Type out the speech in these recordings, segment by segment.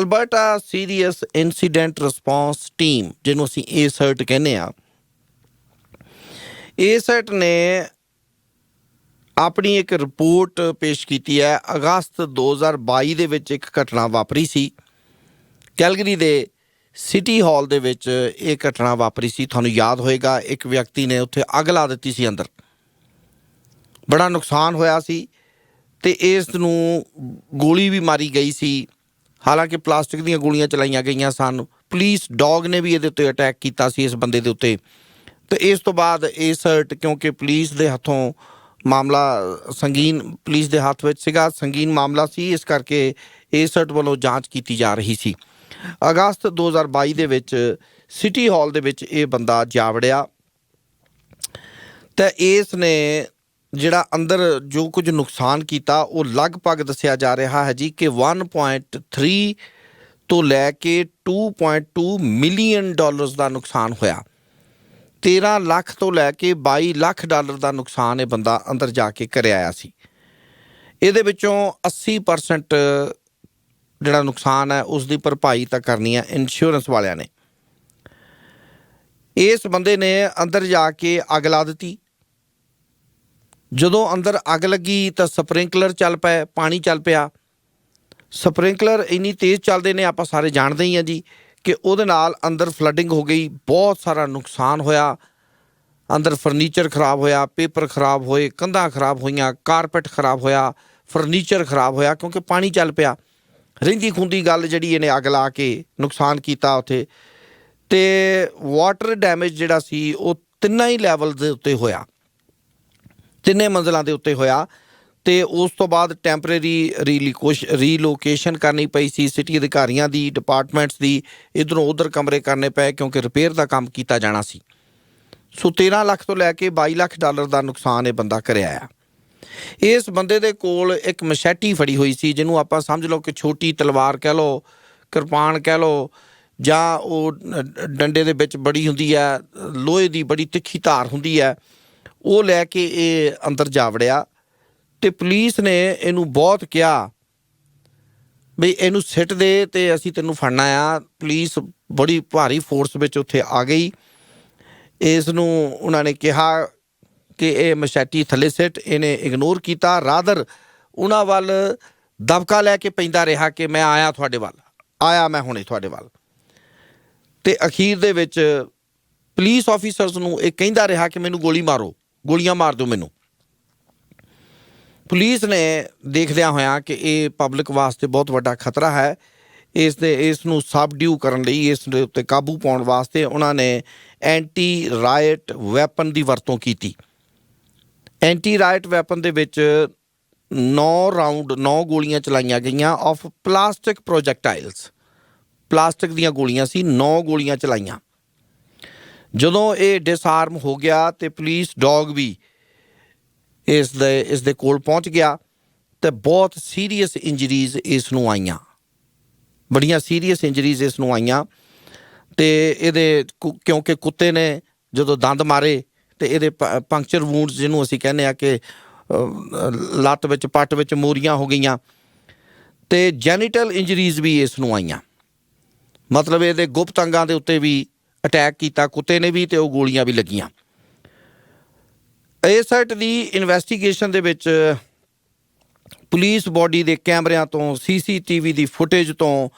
Alberta serious incident response team, ਜਿਹਨੂੰ ਅਸੀਂ ਏਸਰਟ ਕਹਿੰਦੇ ਆ ਏਸਰਟ ਨੇ ਆਪਣੀ ਇੱਕ ਰਿਪੋਰਟ ਪੇਸ਼ ਕੀਤੀ ਹੈ। ਅਗਸਤ 2022 ਦੇ ਵਿੱਚ ਇੱਕ ਘਟਨਾ ਵਾਪਰੀ ਸੀ। ਕੈਲਗਰੀ ਦੇ ਸਿਟੀ ਹਾਲ ਦੇ ਵਿੱਚ ਇਹ ਘਟਨਾ ਵਾਪਰੀ ਸੀ। ਤੁਹਾਨੂੰ ਯਾਦ ਹੋਏਗਾ, ਇੱਕ ਵਿਅਕਤੀ ਨੇ ਉੱਥੇ ਅੱਗ ਲਾ ਦਿੱਤੀ ਸੀ ਅੰਦਰ। ਬੜਾ ਨੁਕਸਾਨ ਹੋਇਆ ਸੀ ਤੇ ਇਸ ਨੂੰ ਗੋਲੀ ਵੀ ਮਾਰੀ ਗਈ ਸੀ। ਹਾਲਾਂਕਿ ਪਲਾਸਟਿਕ ਦੀਆਂ ਗੋਲੀਆਂ ਚਲਾਈਆਂ ਗਈਆਂ ਸਨ। ਪੁਲਿਸ ਡੌਗ ਨੇ ਵੀ ਇਹਦੇ ਉੱਤੇ ਅਟੈਕ ਕੀਤਾ ਸੀ ਇਸ ਬੰਦੇ ਦੇ ਉੱਤੇ। ਤੇ ਇਸ ਤੋਂ ਬਾਅਦ ਏਸਰਟ ਕਿਉਂਕਿ ਪੁਲਿਸ ਦੇ ਹੱਥੋਂ ਮਾਮਲਾ ਸੰਗੀਨ ਪੁਲਿਸ ਦੇ ਹੱਥ ਵਿੱਚ ਸੀਗਾ। ਸੰਗੀਨ ਮਾਮਲਾ ਸੀ, ਇਸ ਕਰਕੇ ਏਸਰਟ ਵੱਲੋਂ ਜਾਂਚ ਕੀਤੀ ਜਾ ਰਹੀ ਸੀ। ਅਗਸਤ 2022 ਦੇ ਵਿੱਚ ਸਿਟੀ ਹਾਲ ਦੇ ਵਿੱਚ ਇਹ ਬੰਦਾ ਜਾ ਵੜਿਆ ਤੇ ਇਸ ਨੇ ਜਿਹੜਾ ਅੰਦਰ ਜੋ ਕੁਝ ਨੁਕਸਾਨ ਕੀਤਾ, ਉਹ ਲਗਭਗ ਦੱਸਿਆ ਜਾ ਰਿਹਾ ਹੈ ਜੀ ਕਿ 1.3 ਤੋਂ ਲੈ ਕੇ 2.2 ਮਿਲੀਅਨ ਡਾਲਰਸ ਦਾ ਨੁਕਸਾਨ ਹੋਇਆ। 13 ਲੱਖ ਤੋਂ ਲੈ ਕੇ 22 ਲੱਖ ਡਾਲਰ ਦਾ ਨੁਕਸਾਨ ਇਹ ਬੰਦਾ ਅੰਦਰ ਜਾ ਕੇ ਕਰਿਆ ਆਇਆ ਸੀ। ਇਹਦੇ ਵਿੱਚੋਂ 80% ਜਿਹੜਾ ਨੁਕਸਾਨ ਹੈ ਉਸ ਦੀ ਭਰਪਾਈ ਤਾਂ ਕਰਨੀ ਹੈ ਇੰਸ਼ੋਰੈਂਸ ਵਾਲਿਆਂ ਨੇ। ਇਸ ਬੰਦੇ ਨੇ ਅੰਦਰ ਜਾ ਕੇ ਅੱਗ ਲਾ ਦਿੱਤੀ। ਜਦੋਂ ਅੰਦਰ ਅੱਗ ਲੱਗੀ ਤਾਂ ਸਪ੍ਰਿੰਕਲਰ ਚੱਲ ਪਏ, ਪਾਣੀ ਚੱਲ ਪਿਆ। ਸਪ੍ਰਿੰਕਲਰ ਇੰਨੀ ਤੇਜ਼ ਚੱਲਦੇ ਨੇ, ਆਪਾਂ ਸਾਰੇ ਜਾਣਦੇ ਹੀ ਆ ਜੀ, ਕਿ ਉਹਦੇ ਨਾਲ ਅੰਦਰ ਫਲੱਡਿੰਗ ਹੋ ਗਈ, ਬਹੁਤ ਸਾਰਾ ਨੁਕਸਾਨ ਹੋਇਆ। ਅੰਦਰ ਫਰਨੀਚਰ ਖਰਾਬ ਹੋਇਆ ਪੇਪਰ ਖਰਾਬ ਹੋਏ, ਕੰਧਾਂ ਖਰਾਬ ਹੋਈਆਂ ਕਾਰਪੈਟ ਖਰਾਬ ਹੋਇਆ ਫਰਨੀਚਰ ਖਰਾਬ ਹੋਇਆ, ਕਿਉਂਕਿ ਪਾਣੀ ਚੱਲ ਪਿਆ। ਰਹਿੰਦੀ ਖੁੰਦੀ ਗੱਲ ਜਿਹੜੀ ਇਹਨੇ ਅੱਗ ਲਾ ਕੇ ਨੁਕਸਾਨ ਕੀਤਾ ਉੱਥੇ। ਤੇ ਵਾਟਰ ਡੈਮੇਜ ਜਿਹੜਾ ਸੀ, ਉਹ ਤਿੰਨਾਂ ਹੀ ਲੈਵਲ ਦੇ ਉੱਤੇ ਹੋਇਆ। ਤਿੰਨੇ ਮੰਜ਼ਲਾਂ ਦੇ ਉੱਤੇ ਹੋਇਆ ਤੇ ਉਸ ਤੋਂ ਬਾਅਦ ਟੈਂਪਰੇਰੀ ਰੀਲੋਕੇਸ਼ਨ ਕਰਨੀ ਪਈ ਸੀ। ਸਿਟੀ ਅਧਿਕਾਰੀਆਂ ਦੀ ਡਿਪਾਰਟਮੈਂਟਸ ਦੀ, ਇਧਰੋਂ ਉਧਰ ਕਮਰੇ ਕਰਨੇ ਪਏ ਕਿਉਂਕਿ ਰਿਪੇਅਰ ਦਾ ਕੰਮ ਕੀਤਾ ਜਾਣਾ ਸੀ। ਸੋ 13 ਲੱਖ ਤੋਂ ਲੈ ਕੇ 22 ਲੱਖ ਡਾਲਰ ਦਾ ਨੁਕਸਾਨ ਇਹ ਬੰਦਾ ਕਰਿਆ ਆ। ਇਸ ਬੰਦੇ ਦੇ ਕੋਲ ਇੱਕ ਮਸ਼ੈਟੀ ਫੜੀ ਹੋਈ ਸੀ, ਜਿਹਨੂੰ ਆਪਾਂ ਸਮਝ ਲਓ ਕਿ ਛੋਟੀ ਤਲਵਾਰ ਕਹਿ ਲਓ, ਕਿਰਪਾਨ ਕਹਿ ਲਓ, ਜਾਂ ਉਹ ਡੰਡੇ ਦੇ ਵਿੱਚ ਬੜੀ ਹੁੰਦੀ ਹੈ, ਲੋਹੇ ਦੀ ਬੜੀ ਤਿੱਖੀ ਧਾਰ ਹੁੰਦੀ ਹੈ ਉਹ ਲੈ ਕੇ ਇਹ ਅੰਦਰ ਜਾ ਵੜਿਆ ਤੇ ਪੁਲਿਸ ਨੇ ਇਹਨੂੰ ਬਹੁਤ ਕਿਹਾ ਵੀ ਇਹਨੂੰ ਸਿੱਟ ਦੇ ਤੇ ਅਸੀਂ ਤੈਨੂੰ ਫੜਨਾ ਆ। ਪੁਲਿਸ ਬੜੀ ਭਾਰੀ ਫੋਰਸ ਵਿੱਚ ਉੱਥੇ ਆ ਗਈ। ਇਸ ਨੂੰ ਉਹਨਾਂ ਨੇ ਕਿਹਾ ਕਿ ਇਹ ਮਸ਼ੈਟੀ ਥੱਲੇ ਸਿੱਟ, ਇਹਨੇ ਇਗਨੋਰ ਕੀਤਾ। ਰਾਦਰ ਉਹਨਾਂ ਵੱਲ ਦਬਕਾ ਲੈ ਕੇ ਪੈਂਦਾ ਰਿਹਾ ਕਿ ਮੈਂ ਆਇਆ ਤੁਹਾਡੇ ਵੱਲ, ਆਇਆ ਮੈਂ ਹੁਣੇ ਤੁਹਾਡੇ ਵੱਲ। ਤੇ ਅਖੀਰ ਦੇ ਵਿੱਚ ਪੁਲਿਸ ਆਫੀਸਰਸ ਨੂੰ ਇਹ ਕਹਿੰਦਾ ਰਿਹਾ ਕਿ ਮੈਨੂੰ ਗੋਲੀ ਮਾਰੋ। ਗੋਲੀਆਂ ਮਾਰ ਦਿਓ ਮੈਨੂੰ। ਪੁਲਿਸ ਨੇ ਦੇਖਦਿਆਂ ਹੋਇਆ ਕਿ ਇਹ ਪਬਲਿਕ ਵਾਸਤੇ ਬਹੁਤ ਵੱਡਾ ਖਤਰਾ ਹੈ। ਇਸ ਦੇ, ਇਸ ਨੂੰ ਸਬਡਿਊ ਕਰਨ ਲਈ ਇਸ ਦੇ ਉੱਤੇ ਕਾਬੂ ਪਾਉਣ ਵਾਸਤੇ ਉਹਨਾਂ ਨੇ ਐਂਟੀ ਰਾਇਟ ਵੈਪਨ ਦੀ ਵਰਤੋਂ ਕੀਤੀ। ਐਂਟੀ ਰਾਇਟ ਵੈਪਨ ਦੇ ਵਿੱਚ 9 ਰਾਉਂਡ 9 ਗੋਲੀਆਂ ਚਲਾਈਆਂ ਗਈਆਂ ਆਫ ਪਲਾਸਟਿਕ ਪ੍ਰੋਜੈਕਟਾਈਲਸ ਪਲਾਸਟਿਕ ਦੀਆਂ ਗੋਲੀਆਂ ਸੀ 9 ਗੋਲੀਆਂ ਚਲਾਈਆਂ। ਜਦੋਂ ਇਹ ਡਿਸਆਰਮ ਹੋ ਗਿਆ ਤੇ ਪੁਲਿਸ ਡੌਗ ਵੀ ਇਸ ਦੇ ਇਸ ਦੇ ਕੋਲ ਪਹੁੰਚ ਗਿਆ ਤੇ ਬਹੁਤ ਸੀਰੀਅਸ ਇੰਜਰੀਜ਼ ਇਸ ਨੂੰ ਆਈਆਂ। ਬੜੀਆਂ ਸੀਰੀਅਸ ਇੰਜਰੀਜ਼ ਇਸ ਨੂੰ ਆਈਆਂ ਤੇ ਇਹਦੇ ਕੁ- ਕਿਉਂਕਿ ਕੁੱਤੇ ਨੇ ਜਦੋਂ ਦੰਦ ਮਾਰੇ ਤੇ ਇਹਦੇ ਪੰਕਚਰ ਵੂੰਡਸ ਜਿਹਨੂੰ ਅਸੀਂ ਕਹਿੰਦੇ ਆ ਕਿ ਲੱਤ ਵਿੱਚ, ਪੱਟ ਵਿੱਚ ਮੋਰੀਆਂ ਹੋ ਗਈਆਂ ਤੇ ਜੈਨੀਟਲ ਇੰਜਰੀਜ਼ ਵੀ ਇਸ ਨੂੰ ਆਈਆਂ। ਮਤਲਬ ਇਹਦੇ ਗੁਪਤ ਅੰਗਾਂ ਦੇ ਉੱਤੇ ਵੀ ਅਟੈਕ ਕੀਤਾ, ਕੁੱਤੇ ਨੇ ਵੀ ਤੇ ਉਹ ਗੋਲੀਆਂ ਵੀ ਲੱਗੀਆਂ। ਏਸਟ ਦੀ ਇਨਵੈਸਟੀਗੇਸ਼ਨ ਦੇ ਵਿੱਚ ਪੁਲਿਸ ਬਾਡੀ ਦੇ ਕੈਮਰਿਆਂ ਤੋਂ ਸੀਸੀਟੀਵੀ ਦੀ ਫੁਟੇਜ ਤੋਂ,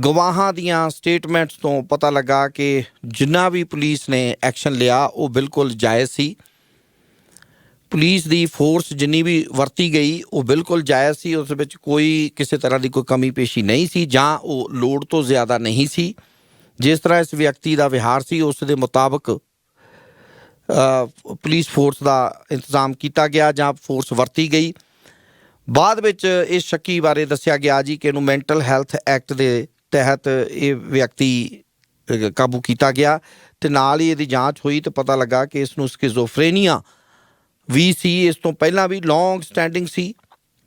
ਗਵਾਹਾਂ ਦੀਆਂ ਸਟੇਟਮੈਂਟਸ ਤੋਂ ਪਤਾ ਲੱਗਾ ਕਿ ਜਿੰਨਾ ਵੀ ਪੁਲਿਸ ਨੇ ਐਕਸ਼ਨ ਲਿਆ, ਉਹ ਬਿਲਕੁਲ ਜਾਇਜ਼ ਸੀ। ਪੁਲਿਸ ਦੀ ਫੋਰਸ ਜਿੰਨੀ ਵੀ ਵਰਤੀ ਗਈ, ਉਹ ਬਿਲਕੁਲ ਜਾਇਜ਼ ਸੀ। ਉਸ ਵਿੱਚ ਕੋਈ ਕਿਸੇ ਤਰ੍ਹਾਂ ਦੀ ਕੋਈ ਕਮੀ ਪੇਸ਼ੀ ਨਹੀਂ ਸੀ ਜਾਂ ਉਹ ਲੋੜ ਤੋਂ ਜ਼ਿਆਦਾ ਨਹੀਂ ਸੀ। ਜਿਸ ਤਰ੍ਹਾਂ ਇਸ ਵਿਅਕਤੀ ਦਾ ਵਿਹਾਰ ਸੀ, ਉਸ ਦੇ ਮੁਤਾਬਕ ਪੁਲਿਸ ਫੋਰਸ ਦਾ ਇੰਤਜ਼ਾਮ ਕੀਤਾ ਗਿਆ ਜਾਂ ਫੋਰਸ ਵਰਤੀ ਗਈ। ਬਾਅਦ ਵਿੱਚ ਇਸ ਸ਼ੱਕੀ ਬਾਰੇ ਦੱਸਿਆ ਗਿਆ ਜੀ ਕਿ ਇਹਨੂੰ ਮੈਂਟਲ ਹੈਲਥ ਐਕਟ ਦੇ ਤਹਿਤ ਇਹ ਵਿਅਕਤੀ ਕਾਬੂ ਕੀਤਾ ਗਿਆ ਤੇ ਨਾਲ ਹੀ ਇਹਦੀ ਜਾਂਚ ਹੋਈ ਤੇ ਪਤਾ ਲੱਗਾ ਕਿ ਇਸ ਨੂੰ ਸਕਿਜ਼ੋਫਰੇਨੀਆ ਵੀ ਸੀ। ਇਸ ਤੋਂ ਪਹਿਲਾਂ ਵੀ ਲੌਂਗ ਸਟੈਂਡਿੰਗ ਸੀ,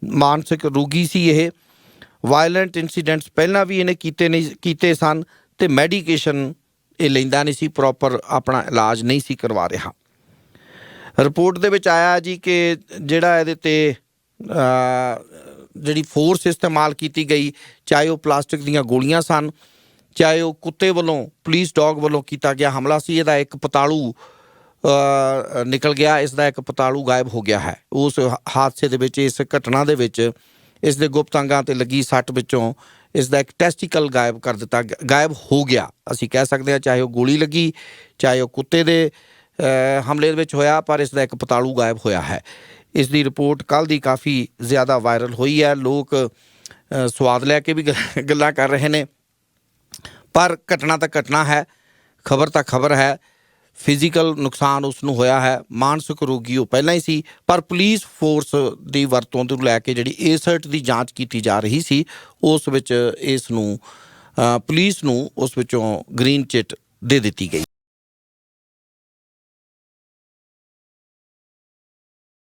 ਮਾਨਸਿਕ ਰੋਗੀ ਸੀ ਇਹ। ਵਾਇਲੈਂਟ ਇਨਸੀਡੈਂਟਸ ਪਹਿਲਾਂ ਵੀ ਇਹਨੇ ਕੀਤੇ ਨਹੀਂ ਕੀਤੇ ਸਨ। ਤੇ ਮੈਡੀਕੇਸ਼ਨ ਇਹ ਲੈਂਦਾ ਨਹੀਂ ਸੀ ਪ੍ਰੋਪਰ ਆਪਣਾ ਇਲਾਜ ਨਹੀਂ ਸੀ ਕਰਵਾ ਰਿਹਾ। ਰਿਪੋਰਟ ਦੇ ਵਿੱਚ ਆਇਆ ਜੀ ਕਿ ਜਿਹੜਾ ਇਹਦੇ ਤੇ ਜਿਹੜੀ ਫੋਰਸ ਇਸਤੇਮਾਲ ਕੀਤੀ ਗਈ, ਚਾਹੇ ਉਹ ਪਲਾਸਟਿਕ ਦੀਆਂ ਗੋਲੀਆਂ ਸਨ, ਚਾਹੇ ਉਹ ਕੁੱਤੇ ਵੱਲੋਂ ਪੁਲਿਸ ਡੌਗ ਵੱਲੋਂ ਕੀਤਾ ਗਿਆ ਹਮਲਾ ਸੀ, ਇਹਦਾ ਇੱਕ ਪਤਾਲੂ ਨਿਕਲ ਗਿਆ ਇਸ ਦਾ ਇੱਕ ਪਤਾਲੂ ਗਾਇਬ ਹੋ ਗਿਆ ਹੈ। ਉਸ ਹ- ਹਾਦਸੇ ਦੇ ਵਿੱਚ, ਇਸ ਘਟਨਾ ਦੇ ਵਿੱਚ, ਇਸ ਦੇ ਗੁਪਤ ਅੰਗਾਂ ਤੇ ਲੱਗੀ ਸੱਟ ਵਿੱਚੋਂ ਇਸ ਦਾ ਇੱਕ ਟੈਸਟੀਕਲ ਗਾਇਬ ਕਰ ਦਿੱਤਾ ਗਿਆ- ਗਾਇਬ ਹੋ ਗਿਆ। ਅਸੀਂ ਕਹਿ ਸਕਦੇ ਹਾਂ ਚਾਹੇ ਉਹ ਗੋਲੀ ਲੱਗੀ ਚਾਹੇ ਉਹ ਕੁੱਤੇ ਦੇ ਹਮਲੇ ਦੇ ਵਿੱਚ ਹੋਇਆ ਪਰ ਇਸ ਦਾ ਇੱਕ ਪਤਾਲੂ ਗਾਇਬ ਹੋਇਆ ਹੈ। ਇਸ ਦੀ ਰਿਪੋਰਟ ਕੱਲ ਦੀ ਕਾਫੀ ਜ਼ਿਆਦਾ ਵਾਇਰਲ ਹੋਈ ਹੈ। ਲੋਕ ਅ, ਸਵਾਦ ਲੈ ਕੇ ਵੀ ਗੱਲਾਂ ਕਰ ਰਹੇ ਨੇ। ਪਰ ਘਟਨਾ ਤਾਂ ਘਟਨਾ ਹੈ ਖਬਰ ਤਾਂ ਖਬਰ ਹੈ। ਫਿਜ਼ੀਕਲ ਨੁਕਸਾਨ ਉਸ ਨੂੰ ਹੋਇਆ ਹੈ ਮਾਨਸਿਕ ਰੋਗੀ ਉਹ ਪਹਿਲਾਂ ਹੀ ਸੀ ਪਰ ਪੁਲਿਸ ਫੋਰਸ ਦੀ ਵਰਤੋਂ ਤੋਂ ਲੈ ਕੇ ਜਿਹੜੀ ਏਸਰਟ ਦੀ ਜਾਂਚ ਕੀਤੀ ਜਾ ਰਹੀ ਸੀ ਉਸ ਵਿੱਚ ਇਸ ਨੂੰ ਅ, ਪੁਲਿਸ ਨੂੰ ਉਸ ਵਿੱਚੋਂ ਗ੍ਰੀਨ ਚਿੱਟ ਦੇ ਦਿੱਤੀ ਗਈ।